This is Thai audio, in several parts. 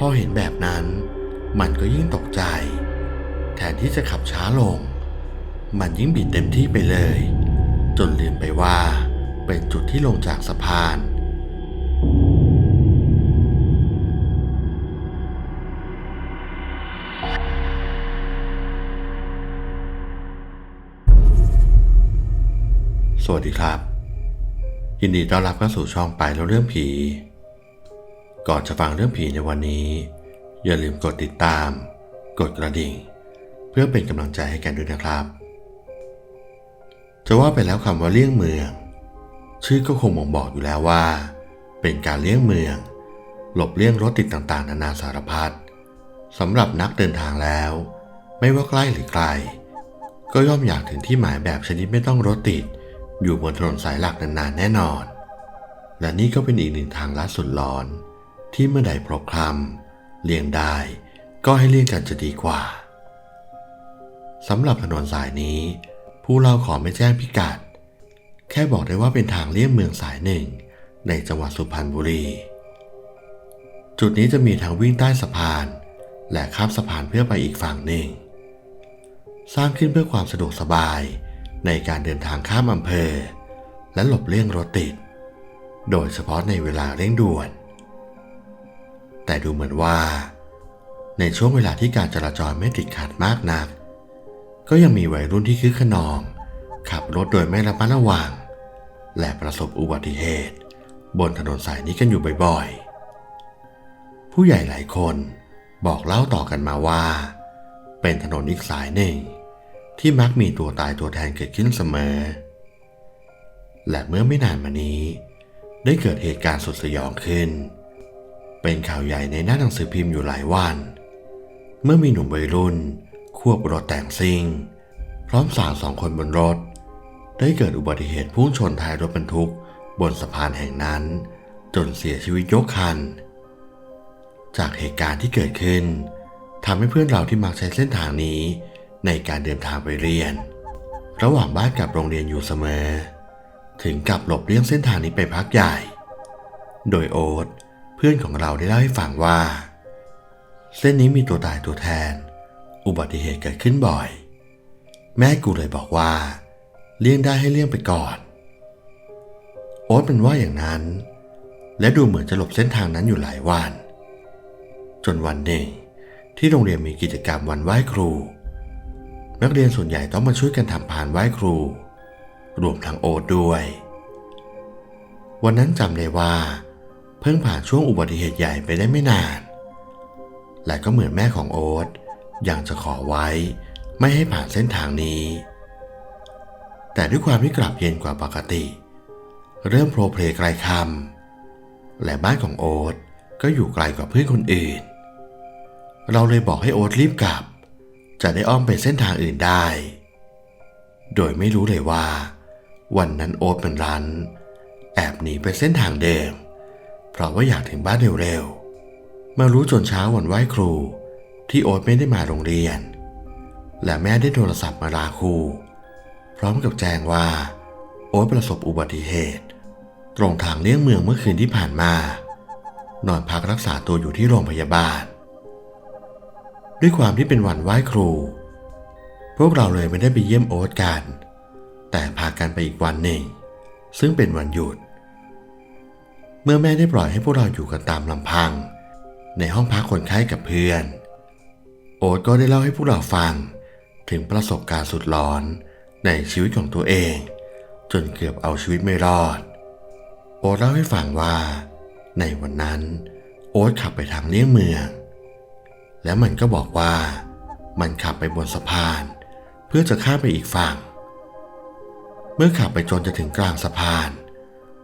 พอเห็นแบบนั้น มันก็ยิ่งตกใจ แทนที่จะขับช้าลง มันยิ่งบิดเต็มที่ไปเลย จนลืมไปว่าเป็นจุดที่ลงจากสะพาน สวัสดีครับ ยินดีต้อนรับเข้าสู่ช่องไปแล้วเรื่องผี ก่อนจะฟังเรื่องผีในวันนี้ อย่าลืมกดติดตาม กดกระดิ่ง เพื่อเป็นกำลังใจให้กันด้วยนะครับ จะว่าไปแล้วคำว่าเลี่ยงเมือง ชื่อก็คงบ่งบอกอยู่แล้วว่า เป็นการเลี่ยงเมือง หลบเลี่ยงรถติดต่างๆ นานาสารพัดสำหรับนักเดินทางแล้ว ไม่ว่าใกล้หรือไกล ก็ย่อมอยากถึงที่หมายแบบชนิดไม่ต้องรถติด อยู่บนถนนสายหลักนานๆแน่นอน และนี่ก็เป็นอีกหนึ่งทางลัดสุดหลอน ที่เมื่อใดพบคลำเลี่ยงได้ก็ให้เลี่ยงกันจะดีกว่าสำหรับถนนสายนี้ ผู้เล่าขอไม่แจ้งพิกัด แค่บอกได้ว่าเป็นทางเลี่ยงเมืองสายหนึ่ง ในจังหวัดสุพรรณบุรี จุดนี้จะมีทางวิ่งใต้สะพาน และข้ามสะพานเพื่อไปอีกฝั่งหนึ่ง สร้างขึ้นเพื่อความสะดวกสบายในการเดินทางข้ามอำเภอ และหลบเลี่ยงรถติด โดยเฉพาะในเวลาเร่งด่วน แต่ดูเหมือนว่า ในช่วงเวลาที่การจราจรไม่ติดขัดมากนัก ก็ยังมีวัยรุ่นที่คึกขนอง ขับรถโดยไม่ระมัดระวัง และประสบอุบัติเหตุ บนถนนสายนี้กันอยู่บ่อยๆ ผู้ใหญ่หลายคนบอกเล่าต่อกันมาว่า เป็นถนนอีกสายหนึ่ง ที่มักมีตัวตายตัวแทนเกิดขึ้นเสมอ และเมื่อไม่นานมานี้ ได้เกิดเหตุการณ์สุดสยองขึ้น เป็นข่าวใหญ่ในหน้าหนังสือพิมพ์อยู่หลายวัน เมื่อมีหนุ่มวัยรุ่น ควบรถแต่งซิ่ง พร้อมสาวสองคนบนรถ ได้เกิดอุบัติเหตุพุ่งชนท้ายรถบรรทุกบนสะพานแห่งนั้น จนเสียชีวิตยกคัน จากเหตุการณ์ที่เกิดขึ้นทำให้เพื่อนเราที่มักใช้เส้นทางนี้ในการเดินทางไปเรียน ระหว่างบ้านกับโรงเรียนอยู่เสมอ ถึงกับหลบเลี่ยงเส้นทางนี้ไปพักใหญ่ โดยโอ๊ต เพื่อนของเราได้เล่าให้ฟังว่า เส้นนี้มีตัวตายตัวแทน อุบัติเหตุเกิดขึ้นบ่อย แม่กูเลยบอกว่า เลี่ยงได้ให้เลี่ยงไปก่อน โอ๊ตเป็นว่าอย่างนั้น และดูเหมือนจะหลบเส้นทางนั้นอยู่หลายวัน จนวันหนึ่งที่โรงเรียนมีกิจกรรมวันไหว้ครู นักเรียนส่วนใหญ่ต้องมาช่วยกันทำพานไหว้ครู รวมทั้งโอ๊ตด้วย วันนั้นจำได้ว่า เพิ่งผ่านช่วงอุบัติเหตุใหญ่ไปได้ไม่นาน และก็เหมือนแม่ของโอ๊ตยังจะขอไว้ ไม่ให้ผ่านเส้นทางนี้ แต่ด้วยความที่กลับเย็นกว่าปกติ เริ่มโปรเพลไกลคำและบ้านของโอ๊ตก็อยู่ไกลกว่าเพื่อนคนอื่น เราเลยบอกให้โอ๊ตรีบกลับ จะได้อ้อมไปเส้นทางอื่นได้ โดยไม่รู้เลยว่า วันนั้นโอ๊ตเป็นรัน แอบหนีไปเส้นทางเดิม เพราะว่าอยากถึงบ้านเร็วๆ มารู้จนเช้าวันไหว้ครู ที่โอ๊ตไม่ได้มาโรงเรียน และแม่ได้โทรศัพท์มาลาครู พร้อมกับแจ้งว่า โอ๊ตประสบอุบัติเหตุ ตรงทางเลี่ยงเมืองเมื่อคืนที่ผ่านมา นอนพักรักษาตัวอยู่ที่โรงพยาบาล ด้วยความที่เป็นวันไหว้ครู พวกเราเลยไม่ได้ไปเยี่ยมโอ๊ตกัน แต่พากันไปอีกวันหนึ่งซึ่งเป็นวันหยุด เมื่อแม่ได้ปล่อยให้พวกเราอยู่กันตามลำพัง ในห้องพักคนไข้กับเพื่อน โอ๊ตก็ได้เล่าให้พวกเราฟัง ถึงประสบการณ์สุดหลอนในชีวิตของตัวเอง จนเกือบเอาชีวิตไม่รอด โอ๊ตเล่าให้ฟังว่า ในวันนั้น โอ๊ตขับไปทางเลี่ยงเมือง แล้วมันก็บอกว่า มันขับไปบนสะพาน เพื่อจะข้ามไปอีกฝั่ง เมื่อขับไปจนจะถึงกลางสะพาน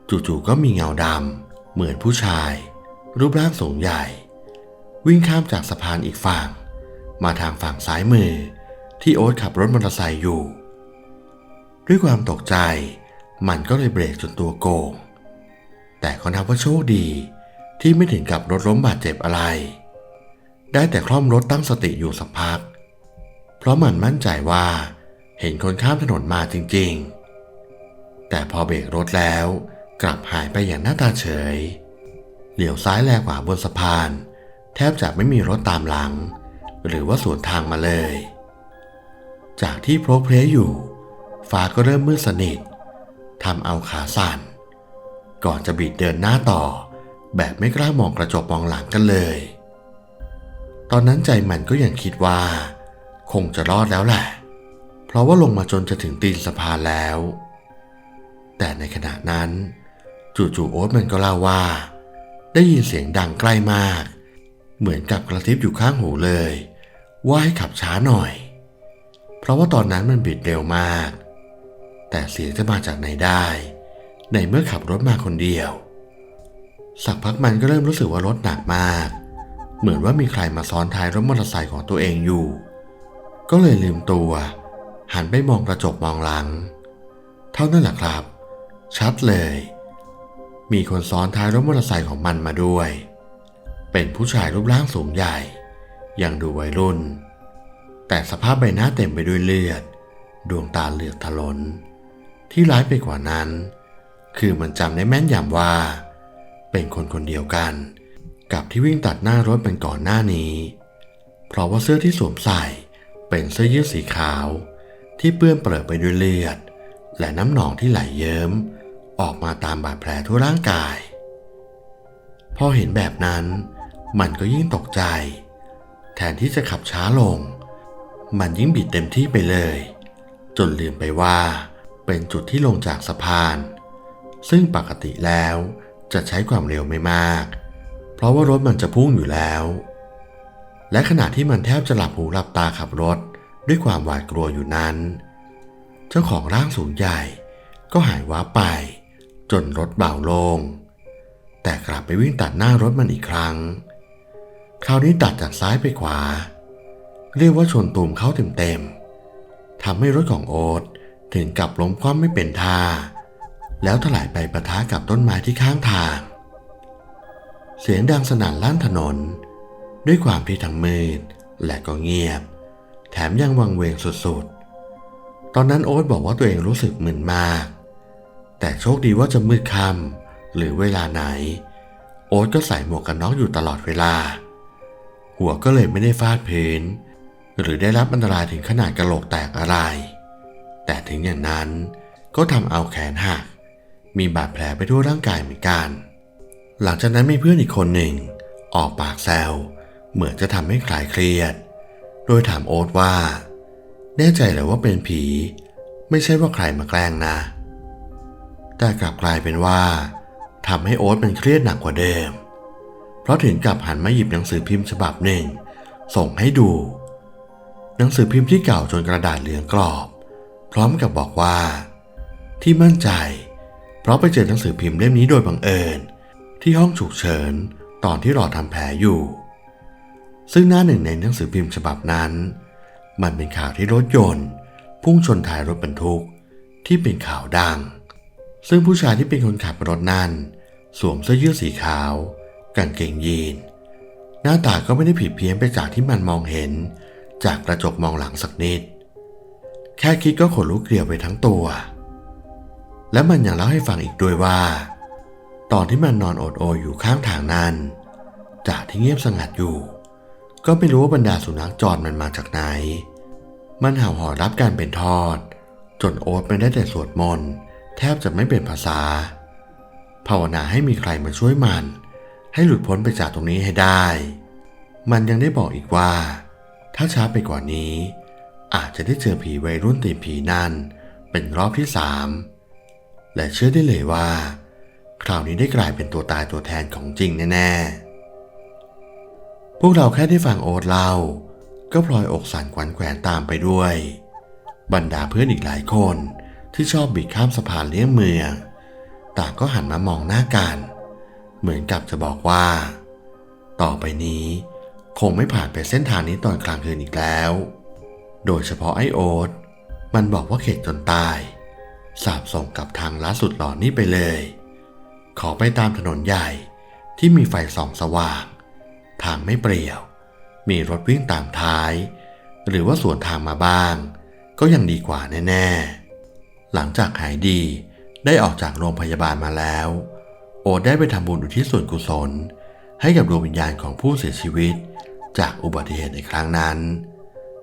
จู่ๆก็มีเงาดำเหมือนผู้ชาย รูปร่างสูงใหญ่ วิ่งข้ามจากสะพานอีกฝั่ง มาทางฝั่งซ้ายมือ ที่โอ๊ตขับรถมอเตอร์ไซค์อยู่ ด้วยความตกใจ มันก็เลยเบรกจนตัวโกง แต่ก็นับว่าโชคดีที่ไม่ถึงกับรถล้มบาดเจ็บอะไร ได้แต่คล่อมรถตั้งสติอยู่สักพัก เพราะมันมั่นใจว่าเห็นคนข้ามถนนมาจริงๆ แต่พอเบรกรถแล้ว กลับหายไปอย่างหน้าตาเฉย เหลียวซ้ายแลขวาบนสะพาน แทบจะไม่มีรถตามหลัง หรือว่าสวนทางมาเลย จากที่โพรเพลอยู่ ฟ้าก็เริ่มมืดสนิททำเอาขาสั่น ก่อนจะบิดเดินหน้าต่อ แบบไม่กล้ามองกระจกมองหลังกันเลย ตอนนั้นใจมันก็ยังคิดว่า คงจะรอดแล้วแหละ เพราะว่าลงมาจนจะถึงตีนสะพานแล้ว แต่ในขณะนั้น จู่ๆโอ๊ตมันก็เล่าว่า ได้ยินเสียงดังใกล้มาก เหมือนกับกระทิบอยู่ข้างหูเลย ว่าให้ขับช้าหน่อย เพราะว่าตอนนั้นมันบิดเร็วมาก แต่เสียงจะมาจากไหนได้ ในเมื่อขับรถมาคนเดียว สักพักมันก็เริ่มรู้สึกว่ารถหนักมาก เหมือนว่ามีใครมาซ้อนท้ายรถมอเตอร์ไซค์ของตัวเองอยู่ ก็เลยลืมตัว หันไปมองกระจกมองหลัง เท่านั้นแหละครับ ชัดเลย มีคนซ้อนท้ายรถมอเตอร์ไซค์ของมันมาด้วย เป็นผู้ชายรูปร่างสูงใหญ่ ยังดูวัยรุ่น แต่สภาพใบหน้าเต็มไปด้วยเลือด ดวงตาเลือกทลน ที่ร้ายไปกว่านั้น คือมันจำได้แม่นยำว่า เป็นคนคนเดียวกัน กับที่วิ่งตัดหน้ารถเป็นก่อนหน้านี้ เพราะว่าเสื้อที่สวมใส่เป็นเสื้อยืดสีขาว ที่เปื้อนเปรอไปด้วยเลือด และน้ำหนองที่ไหลเยิ้ม ออกมาตามบาดแผลทั่วร่างกาย พอเห็นแบบนั้นมันก็ยิ่งตกใจ แทนที่จะขับช้าลง มันยิ่งบิดเต็มที่ไปเลย จนลืมไปว่า เป็นจุดที่ลงจากสะพาน ซึ่งปกติแล้วจะใช้ความเร็วไม่มาก เพราะว่ารถมันจะพุ่งอยู่แล้ว และขณะที่มันแทบจะหลับหูหลับตาขับรถด้วยความหวาดกลัวอยู่นั้น เจ้าของร่างสูงใหญ่ก็หายวับไป จนรถเบาลง แต่กลับไปวิ่งตัดหน้ารถมันอีกครั้ง คราวนี้ตัดจากซ้ายไปขวา เรียกว่าชนตูมเข้าเต็มๆทำให้รถของโอ๊ตถึงกับล้มคว่ำไม่เป็นท่า แล้วถลายไปประทะกับต้นไม้ที่ข้างทาง เสียงดังสนั่นลั่นถนน ด้วยความที่ทั้งมืดและก็เงียบ แถมยังวังเวงสุดๆ ตอนนั้นโอ๊ตบอกว่าตัวเองรู้สึกมึนมาก แต่โชคดีว่าจะมืดค่ำหรือเวลาไหน โอ๊ตก็ใส่หมวกกันน็อกอยู่ตลอดเวลา หัวก็เลยไม่ได้ฟาดพื้น หรือได้รับอันตรายถึงขนาดกระโหลกแตกอะไร แต่ถึงอย่างนั้นก็ทำเอาแขนหัก มีบาดแผลไปทั่วร่างกายเหมือนกัน หลังจากนั้นมีเพื่อนอีกคนหนึ่ง ออกปากแซวเหมือนจะทำให้คลายเครียด โดยถามโอ๊ตว่า แน่ใจหรือว่าเป็นผี ไม่ใช่ว่าใครมาแกล้งนะ แต่กลับกลายเป็นว่าทำให้โอ๊ตมันเครียดหนักกว่าเดิม เพราะถึงกับหันมาหยิบหนังสือพิมพ์ฉบับหนึ่ง ส่งให้ดู หนังสือพิมพ์ที่เก่าจนกระดาษเหลืองกรอบ พร้อมกับบอกว่า ที่มั่นใจ เพราะไปเจอหนังสือพิมพ์เล่มนี้โดยบังเอิญ ที่ห้องฉุกเฉินตอนที่รอทำแผลอยู่ ซึ่งหน้าหนึ่งในหนังสือพิมพ์ฉบับนั้น มันเป็นข่าวที่รถยนต์ พุ่งชนท้ายรถบรรทุกที่เป็นข่าวดัง ซึ่งผู้ชายที่เป็นคนขับรถนั้น สวมเสื้อยืดสีขาวกางเกงยีน หน้าตาก็ไม่ได้ผิดเพี้ยนไปจากที่มันมองเห็น จากกระจกมองหลังสักนิด แค่คิดก็ขนลุกเกลียวไปทั้งตัว และมันยังเล่าให้ฟังอีกด้วยว่า ตอนที่มันนอนอดโอยอยู่ข้างทางนั้น จากที่เงียบสงัดอยู่ ก็ไม่รู้ว่าบรรดาสุนัขจรมันมาจากไหน มันเห่าหอนรับการเป็นทอด จนโอ๊ตไม่ได้แต่สวดมนต์ แทบจะไม่เป็นภาษา ภาวนาให้มีใครมาช่วยมัน ให้หลุดพ้นไปจากตรงนี้ให้ได้ มันยังได้บอกอีกว่า ถ้าช้าไปกว่านี้ อาจจะได้เจอผีวัยรุ่นตีผีนั่น เป็นรอบที่สามและเชื่อได้เลยว่า คราวนี้ได้กลายเป็นตัวตายตัวแทนของจริงแน่ๆ พวกเราแค่ได้ฟังโอ๊ตเล่า ก็พลอยอกสั่นขวัญแขวนตามไปด้วย บรรดาเพื่อนอีกหลายคน ที่ชอบบิดข้ามสะพานเลี้ยงเมือง ต่างก็หันมามองหน้ากัน เหมือนกับจะบอกว่า ต่อไปนี้ คงไม่ผ่านไปเส้นทางนี้ตอนกลางคืนอีกแล้ว โดยเฉพาะไอโอ๊ตมันบอกว่าเข็ดจนตายสาบส่งกับทางลัดสุดหลอนนี้ไปเลย ขอไปตามถนนใหญ่ที่มีไฟส่องสว่าง ทางไม่เปรี่ยว มีรถวิ่งตามท้าย หรือว่าสวนทางมาบ้าง ก็ยังดีกว่าแน่ ๆ หลังจากหายดีได้ออกจากโรงพยาบาลมาแล้ว โอได้ไปทำบุญอุทิศส่วนกุศล ให้กับดวงวิญญาณของผู้เสียชีวิต จากอุบัติเหตุในครั้งนั้น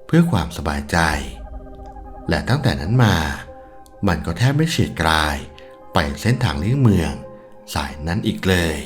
เพื่อความสบายใจ และตั้งแต่นั้นมา มันก็แทบไม่เฉียดกลายไปเส้นทางเลี่ยงเมือง สายนั้นอีกเลย